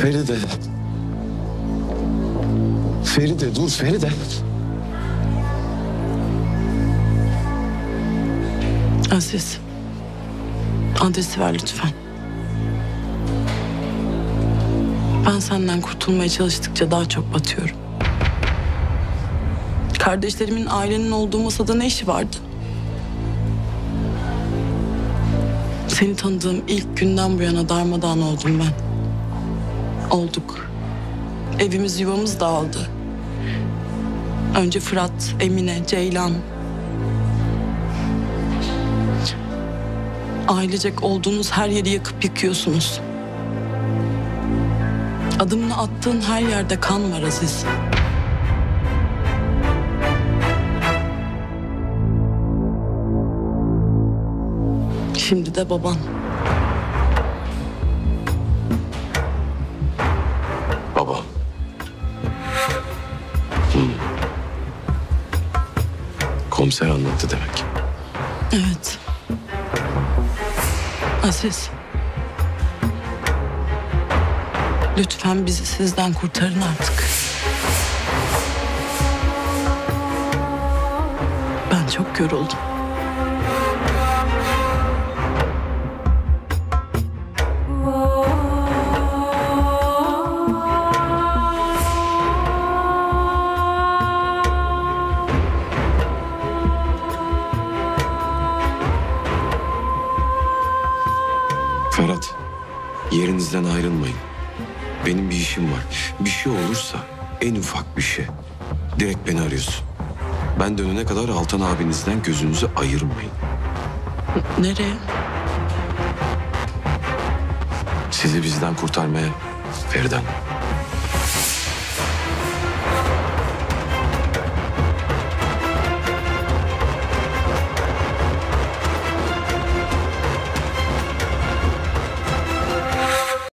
Feride. Feride dur Feride. Aziz. Adresi ver lütfen. Ben senden kurtulmaya çalıştıkça daha çok batıyorum. Kardeşlerimin ailenin olduğu masada ne işi vardı? Seni tanıdığım ilk günden bu yana darmadağın oldum ben. Olduk. Evimiz yuvamız dağıldı. Önce Fırat, Emine, Ceylan, Ailecek olduğunuz her yeri yakıp yıkıyorsunuz. Adımını attığın her yerde kan var Aziz. Şimdi de baban. Komiser anlattı demek. Evet. Aziz. Lütfen bizi sizden kurtarın artık. Ben çok yoruldum. Ferhat, yerinizden ayrılmayın. Benim bir işim var. Bir şey olursa en ufak bir şey. Direkt beni arıyorsun. Ben dönene kadar Altan abinizden gözünüzü ayırmayın. Nereye? Sizi bizden kurtarmaya Feriden.